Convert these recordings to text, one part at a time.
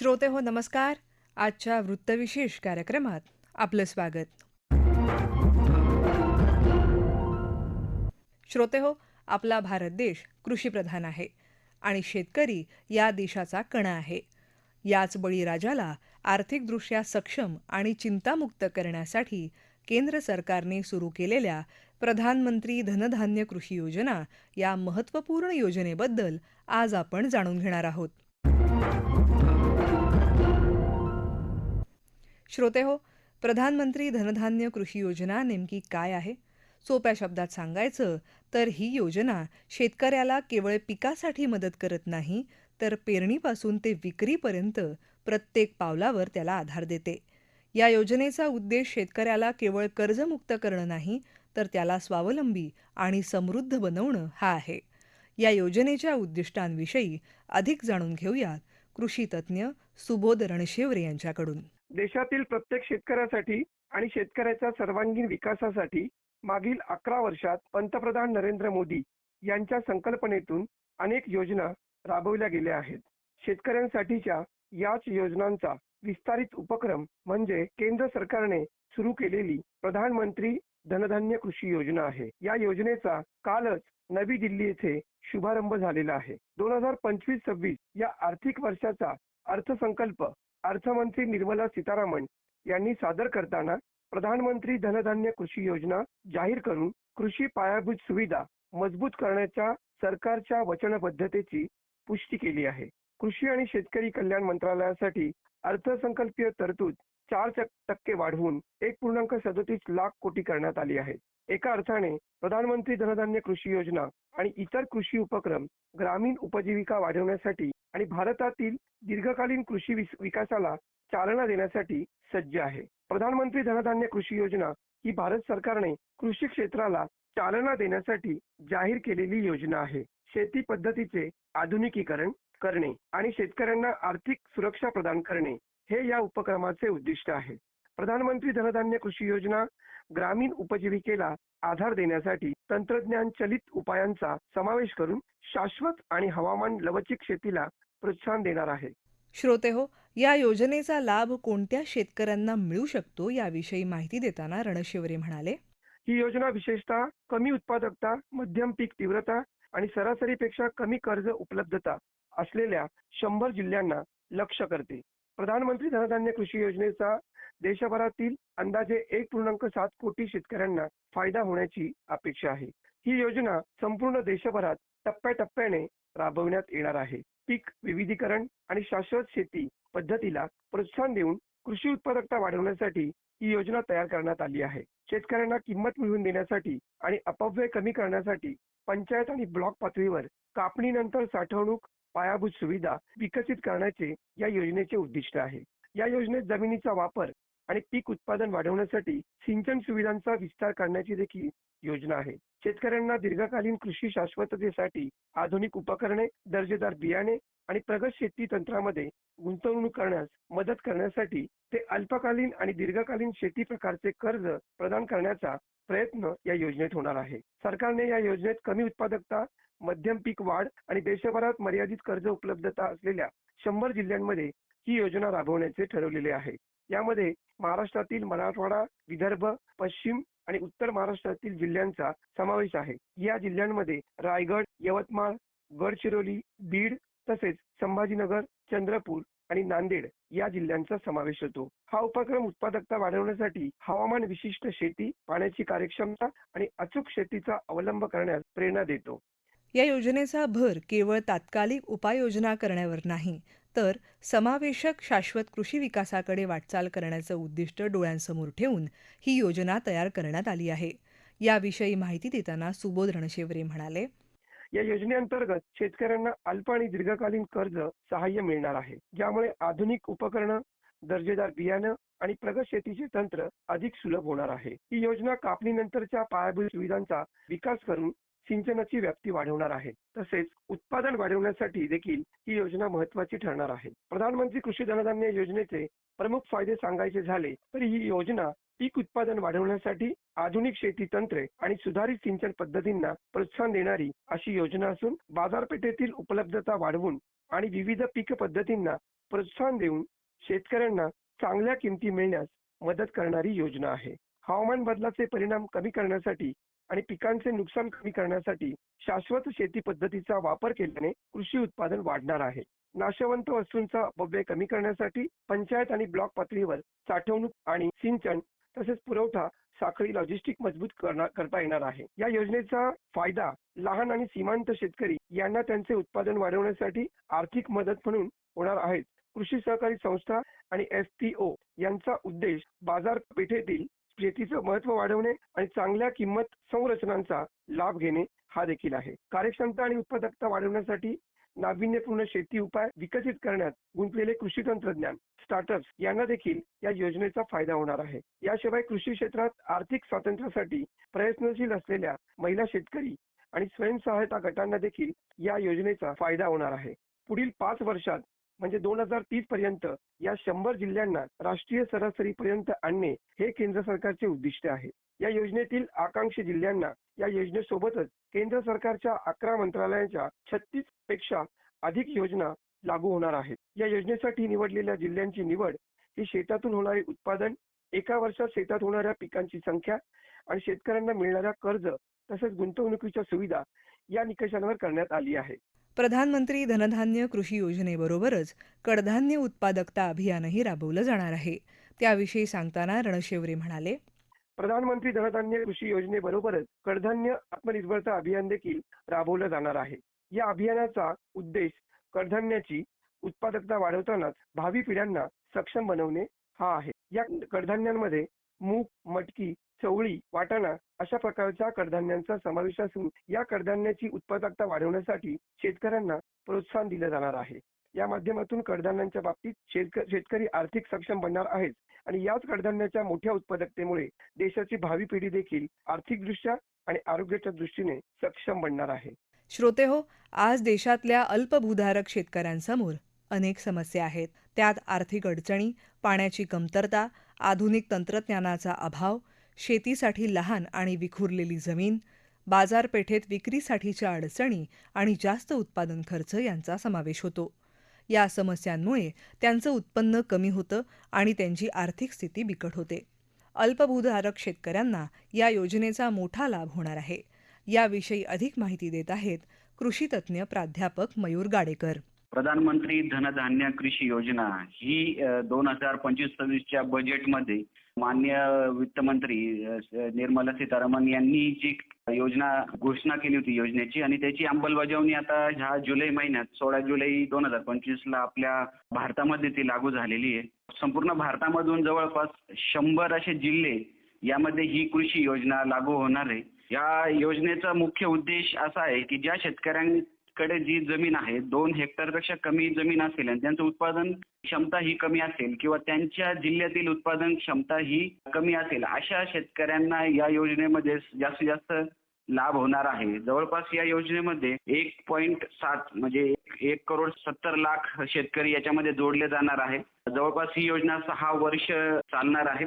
श्रोते हो नमस्कार. आजच्या वृत्तविशेष कार्यक्रमात आपलं स्वागत. श्रोते हो आपला भारत देश कृषीप्रधान आहे आणि शेतकरी या देशाचा कणा आहे. याच बळीराजाला आर्थिकदृष्ट्या सक्षम आणि चिंतामुक्त करण्यासाठी केंद्र सरकारने सुरू केलेल्या प्रधानमंत्री धनधान्य कृषी योजना या महत्त्वपूर्ण योजनेबद्दल आज आपण जाणून घेणार आहोत. श्रोते हो प्रधानमंत्री धनधान्य कृषी योजना नेमकी काय आहे? सोप्या शब्दात सांगायचं तर ही योजना शेतकऱ्याला केवळ पिकासाठी मदत करत नाही तर पेरणीपासून ते विक्रीपर्यंत प्रत्येक पावलावर त्याला आधार देते. या योजनेचा उद्देश शेतकऱ्याला केवळ कर्जमुक्त करणं नाही तर त्याला स्वावलंबी आणि समृद्ध बनवणं हा आहे. या योजनेच्या उद्दिष्टांविषयी अधिक जाणून घेऊयात कृषी तज्ज्ञ सुबोध रणशेवरे यांच्याकडून. देशातील प्रत्येक शेतकऱ्यासाठी आणि शेतकऱ्याच्या सर्वांगीण विकासासाठी मागील अकरा वर्षात पंतप्रधान नरेंद्र मोदी यांच्या संकल्पनेतून अनेक योजना राबवल्या गेल्या आहेत. शेतकऱ्यांसाठीच्या याच योजनांचा विस्तारित उपक्रम म्हणजे केंद्र सरकारने सुरू केलेली प्रधानमंत्री धनधान्य कृषी योजना आहे. या योजनेचा कालच नवी दिल्ली येथे शुभारंभ झालेला आहे. दोन हजार पंचवीस सव्वीस या आर्थिक वर्षाचा अर्थसंकल्प अर्थमंत्री निर्मला सीतारामन यांनी सादर करताना प्रधानमंत्री धनधान्य कृषी योजना जाहीर करून कृषी पायाभूत सुविधा मजबूत करण्याच्या सरकारच्या वचनबद्धतेची पुष्टी केली आहे. कृषी आणि शेतकरी कल्याण मंत्रालयासाठी अर्थसंकल्पीय तरतूद चार टक्के वाढवून एक पूर्णांक सदोतीस लाख कोटी करण्यात आली आहे. एका अर्थाने प्रधानमंत्री धनधान्य कृषी योजना आणि इतर कृषी उपक्रम ग्रामीण उपजीविका वाढवण्यासाठी आणि भारतातील दीर्घकालीन कृषी विकासाला चालना देण्यासाठी सज्ज आहे. प्रधानमंत्री धनधान्य कृषी योजना ही भारत सरकारने कृषी क्षेत्राला चालना देण्यासाठी जाहीर केलेली योजना आहे. शेती पद्धतीचे आधुनिकीकरण करणे आणि शेतकऱ्यांना आर्थिक सुरक्षा प्रदान करणे हे या उपक्रमाचे उद्दिष्ट आहे. प्रधानमंत्री धनधान्य कृषी योजना ग्रामीण उपजीविकेला आधार देण्यासाठी तंत्रज्ञान चलित उपायांचा समावेश करून शाश्वत आणि हवामान लवचिक शेतीला प्रोत्साहन देणार आहे. श्रोते हो या योजनेचा लाभ कोणत्या शेतकऱ्यांना मिळू शकतो याविषयी माहिती देताना रणशिवरे म्हणाले. ही योजना विशेषतः कमी उत्पादकता मध्यम पीक तीव्रता आणि सरासरीपेक्षा कमी कर्ज उपलब्धता असलेल्या शंभर जिल्ह्यांना लक्ष करते. प्रधानमंत्री धनधान्य कृषी योजनेचा देशभरातील अंदाजे एक पूर्णांक सात कोटी शेतकऱ्यांना फायदा होण्याची अपेक्षा आहे. ही योजना संपूर्ण देशभरात टप्प्याटप्प्याने राबवण्यात येणार आहे. पीक विविधीकरण आणि शाश्वत शेती पद्धतीला प्रोत्साहन देऊन कृषी उत्पादकता वाढवण्यासाठी ही योजना तयार करण्यात आली आहे. शेतकऱ्यांना किंमत मिळवून देण्यासाठी आणि अपव्यय कमी करण्यासाठी पंचायत आणि ब्लॉक पातळीवर कापणीनंतर साठवणूक पायाभूत सुविधा विकसित करण्याचे या योजनेचे उद्दिष्ट आहे. या योजनेत जमिनीचा वापर आणि पीक उत्पादन वाढवण्यासाठी सिंचन सुविधांचा विस्तार करण्याची देखील योजना आहे. शेतकऱ्यांना दीर्घकालीन कृषी शाश्वततेसाठी आधुनिक उपकरणे दर्जेदार बियाणे आणि प्रगत शेती तंत्रामध्ये गुंतवणूक करण्यास मदत करण्यासाठी ते अल्पकालीन आणि दीर्घकालीन शेती प्रकारचे कर्ज प्रदान करण्याचा प्रयत्न या योजनेत होणार आहे. सरकारने या योजनेत कमी उत्पादकता मध्यम पीक वाढ आणि देशभरात मर्यादित कर्ज उपलब्धता असलेल्या शंभर जिल्ह्यांमध्ये ही योजना राबवण्याचे ठरवलेले आहे. यामध्ये महाराष्ट्रातील मराठवाडा विदर्भ पश्चिम आणि उत्तर महाराष्ट्रातील जिल्ह्यांचा समावेश आहे. या जिल्ह्यांमध्ये रायगड यवतमाळ गडचिरोली बीड तसेच संभाजीनगर चंद्रपूर आणि नांदेड या जिल्ह्यांचा समावेश होतो. हा उपक्रम उत्पादकता वाढवण्यासाठी हवामान विशिष्ट शेती पाण्याची कार्यक्षमता आणि अचूक शेतीचा अवलंब करण्यास प्रेरणा देतो. या योजनेचा भर केवळ तात्कालिक उपाययोजना करण्यावर नाही तर समावेशक शाश्वत कृषी विकासाकडे वाटचाल करण्याचं उद्दिष्ट डोळ्यांसमोर ठेवून ही योजना तयार करण्यात आली आहे. याविषयी माहिती देताना सुबोध रणशेवरे म्हणाले. या योजनेअंतर्गत शेतकऱ्यांना अल्प आणि दीर्घकालीन कर्ज सहाय्य मिळणार आहे. ज्यामुळे आधुनिक उपकरणं दर्जेदार बियाणं आणि प्रगत शेतीचे तंत्र अधिक सुलभ होणार आहे. ही योजना कापणीनंतरच्या पायाभूत सुविधांचा विकास करून सिंचनाची व्याप्ती वाढवणार आहे. तसेच उत्पादन वाढवण्यासाठी देखील ही योजना महत्वाची ठरणार आहे. प्रधानमंत्री कृषी धनधान्य योजनेचे प्रमुख फायदे सांगायचे झाले तर ही योजना पीक उत्पादन वाढवण्यासाठी आधुनिक शेती तंत्रे आणि सुधारित सिंचन पद्धतींना प्रोत्साहन देणारी अशी योजना असून बाजारपेठेतील उपलब्धता वाढवून आणि विविध पीक पद्धतींना प्रोत्साहन देऊन शेतकऱ्यांना चांगल्या किमती मिळण्यास मदत करणारी योजना आहे. हवामान बदलाचे परिणाम कमी करण्यासाठी आणि पिकांचे नुकसान कमी करण्यासाठी शाश्वत शेती पद्धतीचा वापर केल्याने कृषी उत्पादन वाढणार आहे. नाशवंत वस्तूंचा अपव्यय कमी करण्यासाठी पंचायत आणि ब्लॉक पातळीवर साठवणूक आणि सिंचन तसेच पुरवठा साखळी लॉजिस्टिक मजबूत करता येणार आहे. या योजनेचा फायदा लहान आणि सीमांत शेतकरी यांना त्यांचे उत्पादन वाढवण्यासाठी आर्थिक मदत म्हणून होणार आहे कृषी सहकारी संस्था आणि एफपीओ यांचा उद्देश बाजारपेठेतील शेतीचं महत्त्व वाढवणे आणि चांगल्या किंमत संरचनांचा लाभ घेणे हा देखील आहे. कार्यक्षमता आणि उत्पादकता वाढवण्यासाठी नाविन्यपूर्ण शेती उपाय विकसित करण्यात गुंतलेले कृषी तंत्रज्ञान स्टार्टअप्स यांना देखील या योजनेचा फायदा होणार आहे. याशिवाय कृषी क्षेत्रात आर्थिक स्वातंत्र्यासाठी प्रयत्नशील असलेल्या महिला शेतकरी आणि स्वयंसहायता गटांना देखील या योजनेचा फायदा होणार आहे. पुढील पाच वर्षात म्हणजे दोन हजार तीस पर्यंत या शंभर जिल्ह्यांना राष्ट्रीय सरासरीपर्यंत आणणे हे केंद्र सरकारचे उद्दिष्ट आहे. या योजनेतील आकांक्षी जिल्ह्यांना या योजनेसोबतच केंद्र सरकारच्या अकरा मंत्रालयांच्या छत्तीसपेक्षा अधिक योजना लागू होणार आहेत. या योजनेसाठी निवडलेल्या जिल्ह्यांची निवड ही शेतातून होणारे उत्पादन एका वर्षात शेतात होणाऱ्या पिकांची संख्या आणि शेतकऱ्यांना मिळणाऱ्या कर्ज तसेच गुंतवणुकीच्या सुविधा या निकषांवर करण्यात आली आहे. प्रधानमंत्री धनधान्य कृषी योजनेबरोबरच कडधान्य उत्पादकता अभियानही राबवलं जाणार आहे. त्याविषयी सांगताना रणशेवरे म्हणाले प्रधानमंत्री धनधान्य कृषी योजनेबरोबरच कडधान्य आत्मनिर्भरता अभियान देखील राबवलं जाणार आहे. या अभियानाचा उद्देश कडधान्याची उत्पादकता वाढवतानाच भावी पिढ्यांना सक्षम बनवणे हा आहे. या कडधान्यांमध्ये मूग मटकी चवळी वाटाणा अशा प्रकारच्या कडधान्यांचा समावेश असून या कडधान्याची उत्पादकता वाढवण्यासाठी शेतकऱ्यांना प्रोत्साहन दिलं जाणार आहे. या माध्यमातून कडधान्यांच्या बाबतीत शेतक- शेतकरी आर्थिक सक्षम बनणार आहेत आणि याच कडधान्याच्या मोठ्या उत्पादकतेमुळे देशाची भावी पिढी देखील आर्थिकदृष्ट्या आणि आरोग्याच्या दृष्टीने सक्षम बनणार आहे. श्रोते हो आज देशातल्या अल्पभूधारक शेतकऱ्यांसमोर अनेक समस्या आहेत. त्यात आर्थिक अडचणी पाण्याची कमतरता आधुनिक तंत्रज्ञानाचा अभाव शेतीसाठी लहान आणि विखुरलेली जमीन बाजारपेठेत विक्रीसाठीच्या अडचणी आणि जास्त उत्पादन खर्च यांचा समावेश होतो. या समस्यांमुळे त्यांचं उत्पन्न कमी होतं आणि त्यांची आर्थिक स्थिती बिकट होते. अल्पभूधारक शेतकऱ्यांना या योजनेचा मोठा लाभ होणार आहे. याविषयी अधिक माहिती देत आहेत कृषीतज्ज्ञ प्राध्यापक मयूर गाडेकर. प्रधानमंत्री धनधान्य कृषी योजना ही दोन हजार पंचवीस सव्वीसच्या बजेटमध्ये मान्य वित्तमंत्री निर्मला सीतारामन यांनी जी योजना घोषणा केली होती योजनेची आणि त्याची अंमलबजावणी आता ह्या जुलै महिन्यात सोळा जुलै दोन हजार पंचवीसला आपल्या भारतामध्ये ती लागू झालेली आहे. संपूर्ण भारतामधून जवळपास शंभर असे जिल्हे यामध्ये ही कृषी योजना लागू होणार आहे. या योजनेचा मुख्य उद्देश असा आहे की ज्या शेतकऱ्यांनी कडे जी जमीन आहे दोन हेक्टरपेक्षा कमी जमीन असेल आणि त्यांचं उत्पादन क्षमता ही कमी असेल किंवा त्यांच्या जिल्ह्यातील उत्पादन क्षमता ही कमी असेल अशा शेतकऱ्यांना या योजनेमध्ये जास्तीत जास्त लाभ होणार आहे. जवळपास या योजनेमध्ये एक पॉईंट सात म्हणजे एक करोड सत्तर लाख शेतकरी याच्यामध्ये जोडले जाणार आहे. जवळपास ही योजना सहा वर्ष चालणार आहे.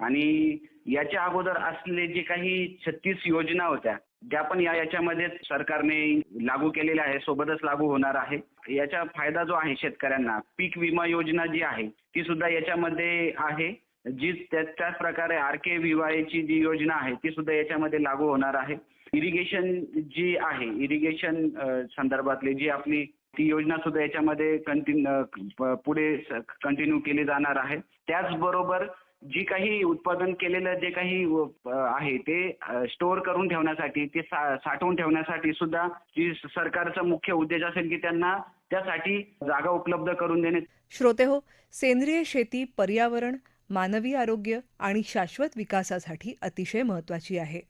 आणि याच्या अगोदर असलेले जे काही छत्तीस योजना होत्या ज्या पण या याच्यामध्ये सरकारने लागू केलेल्या आहे सोबतच लागू होणार आहे. याचा फायदा जो आहे शेतकऱ्यांना पीक विमा योजना जी आहे ती सुद्धा याच्यामध्ये आहे. जी त्या- त्याच प्रकारे आर के ची जी योजना आहे ती सुद्धा याच्यामध्ये लागू होणार आहे. इरिगेशन जी आहे इरिगेशन संदर्भातली जी आपली ती योजना सुद्धा याच्यामध्ये कंटिन्यू पुढे कंटिन्यू केली जाणार आहे. त्याचबरोबर जी काही उत्पादन केलेलं जे काही आहे ते स्टोअर करून ठेवण्यासाठी ते साठवून ठेवण्यासाठी सुद्धा जी सरकारचा मुख्य उद्देश असेल की त्यांना त्यासाठी जागा उपलब्ध करून देणे. श्रोते हो सेंद्रिय शेती पर्यावरण मानवी आरोग्य आणि शाश्वत विकासासाठी अतिशय महत्वाची आहे.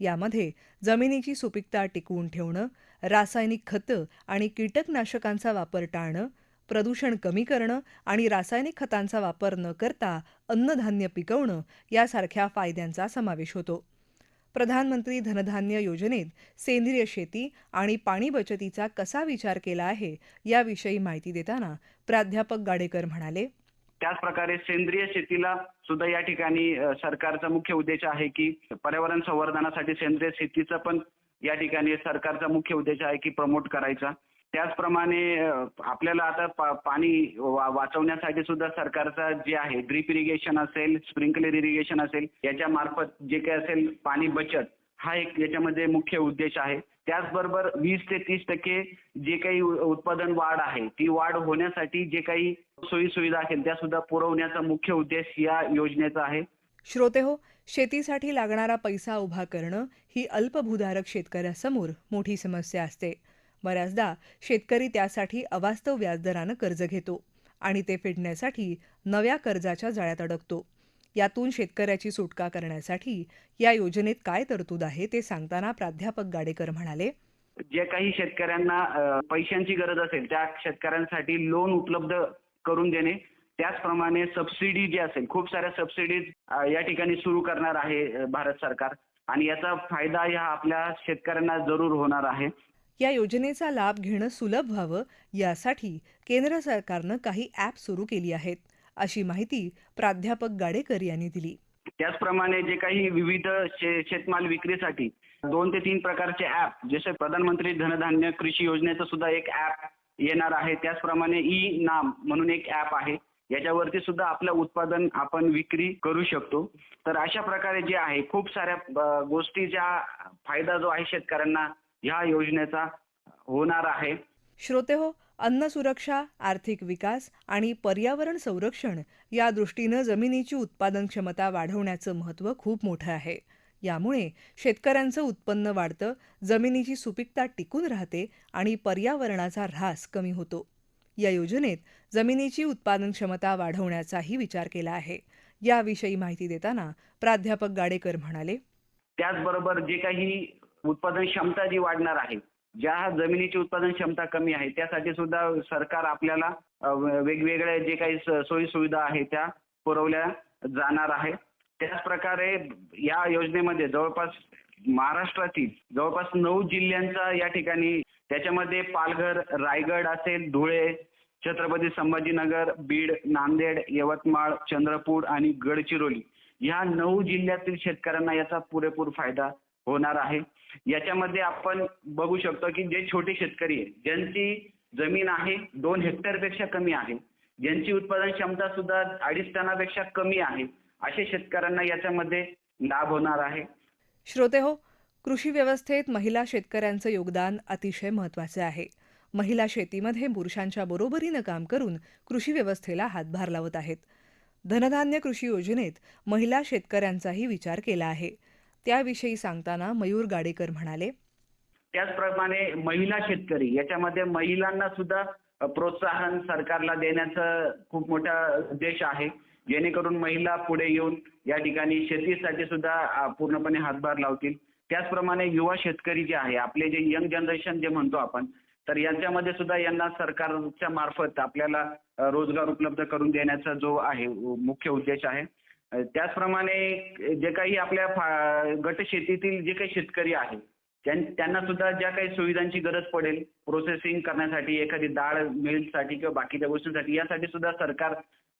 यामध्ये जमिनीची सुपीकता टिकवून ठेवणं रासायनिक खतं आणि कीटकनाशकांचा वापर टाळणं प्रदूषण कमी करणं आणि रासायनिक खतांचा वापर न करता अन्नधान्य पिकवणं यासारख्या फायद्यांचा समावेश होतो. प्रधानमंत्री धनधान्य योजनेत सेंद्रिय शेती आणि पाणी बचतीचा कसा विचार केला आहे याविषयी माहिती देताना प्राध्यापक गाडेकर म्हणाले. त्याच प्रकारे सेंद्रिय शेतीला सुद्धा या ठिकाणी सरकारचा मुख्य उद्देश आहे की पर्यावरण संवर्धनासाठी सेंद्रिय शेतीचा पण या ठिकाणी सरकारचा मुख्य उद्देश आहे की प्रमोट करायचा. त्याचप्रमाणे आपल्याला आता पाणी वाचवण्यासाठी सुद्धा सरकारचा जे आहे ड्रीप इरिगेशन असेल स्प्रिंकलर इरिगेशन असेल याच्या मार्फत जे काही असेल पाणी बचत हा एक याच्यामध्ये मुख्य उद्देश आहे. त्याचबरोबर वीस ते तीस टक्के जे काही उत्पादन वाढ आहे ती वाढ होण्यासाठी जे काही सोयी सुविधा असेल त्या सुद्धा पुरवण्याचा मुख्य उद्देश या योजनेचा आहे. श्रोते हो शेतीसाठी लागणारा पैसा उभा करणं ही अल्पभूधारक शेतकऱ्यासमोर मोठी समस्या असते. बऱ्याचदा शेतकरी त्यासाठी अवास्तव व्याजदरानं कर्ज घेतो आणि ते फेडण्यासाठी नव्या कर्जाच्या जाळ्यात अडकतो. यातून शेतकऱ्याची सुटका करण्यासाठी या योजनेत काय तरतूद आहे ते सांगताना प्राध्यापक गाडेकर म्हणाले. जे काही शेतकऱ्यांना पैशांची गरज असेल त्या शेतकऱ्यांसाठी लोन उपलब्ध करून देणे त्याचप्रमाणे सबसिडी जी असेल खूप साऱ्या सबसिडीज या ठिकाणी सुरू करणार आहे भारत सरकार. आणि याचा फायदा ह्या आपल्या शेतकऱ्यांना जरूर होणार आहे. या योजनेचा लाभ घेणं सुलभ व्हावं यासाठी केंद्र सरकारनं काही ॲप सुरू केली आहेत अशी माहिती प्राध्यापक गाडेकर यांनी दिली. त्याचप्रमाणे जे काही विविध शेतमाल विक्रीसाठी दोन ते तीन प्रकारचे ऍप जसे प्रधानमंत्री धनधान्य कृषी योजनेचं सुद्धा एक ऍप येणार आहे. त्याचप्रमाणे ई नाम म्हणून एक ऍप आहे. याच्यावरती सुद्धा आपलं उत्पादन आपण विक्री करू शकतो. तर अशा प्रकारे जे आहे खूप साऱ्या गोष्टी ज्या फायदा जो आहे शेतकऱ्यांना ह्या योजनेचा होणार आहे. श्रोते हो अन्न सुरक्षा आर्थिक विकास आणि पर्यावरण संरक्षण या दृष्टीनं जमिनीची उत्पादन क्षमता वाढवण्याचं महत्त्व खूप मोठं आहे. यामुळे शेतकऱ्यांचं उत्पन्न वाढतं जमिनीची सुपीकता टिकून राहते आणि पर्यावरणाचा ऱ्हास कमी होतो. या योजनेत जमिनीची उत्पादन क्षमता वाढवण्याचाही विचार केला आहे. याविषयी माहिती देताना प्राध्यापक गाडेकर म्हणाले त्याचबरोबर जे काही उत्पादन क्षमता जी वाढणार आहे ज्या जमिनीची उत्पादन क्षमता कमी आहे त्यासाठी सुद्धा सरकार आपल्याला वेगवेगळ्या जे काही सोयी सुविधा आहे त्या पुरवल्या जाणार आहे. त्याच प्रकारे या योजनेमध्ये जवळपास महाराष्ट्रातील जवळपास नऊ जिल्ह्यांचा या ठिकाणी त्याच्यामध्ये पालघर रायगड असेल धुळे छत्रपती संभाजीनगर बीड नांदेड यवतमाळ चंद्रपूर आणि गडचिरोली या नऊ जिल्ह्यातील शेतकऱ्यांना याचा पुरेपूर फायदा होणार आहे. याच्यामध्ये आपण बघू शकतो की जे छोटे शेतकरी आहेत ज्यांची जमीन आहे दोन हेक्टरपेक्षा कमी आहे ज्यांची उत्पादन क्षमता सुद्धा अडीच टनापेक्षा कमी आहे अशा शेतकऱ्यांना याच्यामध्ये लाभ होणार आहे. श्रोते हो कृषी व्यवस्थेत महिला शेतकऱ्यांचं योगदान अतिशय महत्वाचं आहे. महिला शेतीमध्ये पुरुषांच्या बरोबरीनं काम करून कृषी व्यवस्थेला हातभार लावत आहेत. धनधान्य कृषी योजनेत महिला शेतकऱ्यांचाही विचार केला आहे. त्याविषयी सांगताना मयूर गाडेकर म्हणाले त्याचप्रमाणे महिला शेतकरी याच्यामध्ये महिलांना सुद्धा प्रोत्साहन सरकारला देण्याचा खूप मोठा उद्देश आहे. जेणेकरून महिला पुढे येऊन या ठिकाणी शेतीसाठी सुद्धा पूर्णपणे हातभार लावतील. त्याचप्रमाणे युवा शेतकरी जे आहे आपले जे यंग जनरेशन जे म्हणतो आपण तर यांच्यामध्ये सुद्धा यांना सरकारच्या मार्फत आपल्याला रोजगार उपलब्ध करून देण्याचा जो आहे मुख्य उद्देश आहे. त्याचप्रमाणे जे काही आपल्या गट शेतीतील जे काही शेतकरी आहेत त्यांना सुद्धा ज्या काही सुविधांची गरज पडेल प्रोसेसिंग करण्यासाठी एखादी डाळ मिलसाठी किंवा बाकीच्या गोष्टींसाठी यासाठी सुद्धा सरकार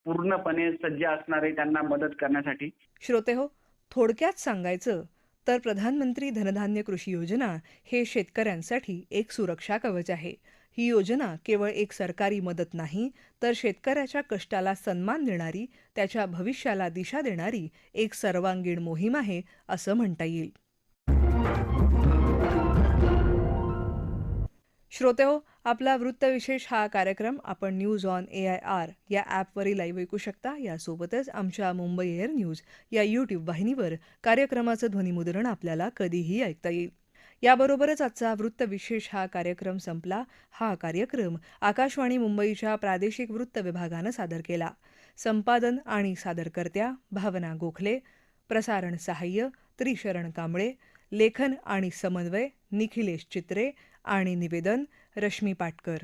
पूर्णपणे सज्ज असणारे त्यांना मदत करण्यासाठी. श्रोते हो थोडक्यात सांगायचं तर प्रधानमंत्री धनधान्य कृषी योजना हे शेतकऱ्यांसाठी एक सुरक्षा कवच आहे. ही योजना केवळ एक सरकारी मदत नाही तर शेतकऱ्याच्या कष्टाला सन्मान देणारी त्याच्या भविष्याला दिशा देणारी एक सर्वांगीण मोहीम आहे असं म्हणता येईल. श्रोते हो आपला वृत्तविशेष हा कार्यक्रम आपण news on A I R या ॲपवरील लाईव्ह ऐकू शकता. यासोबतच आमच्या मुंबई एअर न्यूज या यूट्यूब वाहिनीवर कार्यक्रमाचं ध्वनिमुद्रण आपल्याला कधीही ऐकता येईल. याबरोबरच आजचा वृत्तविशेष हा कार्यक्रम संपला. हा कार्यक्रम आकाशवाणी मुंबईच्या प्रादेशिक वृत्त विभागानं सादर केला. संपादन आणि सादरकर्त्या भावना गोखले प्रसारण सहाय्य त्रिशरण कांबळे लेखन आणि समन्वय निखिलेश चित्रे आणि निवेदन रश्मी पाटकर.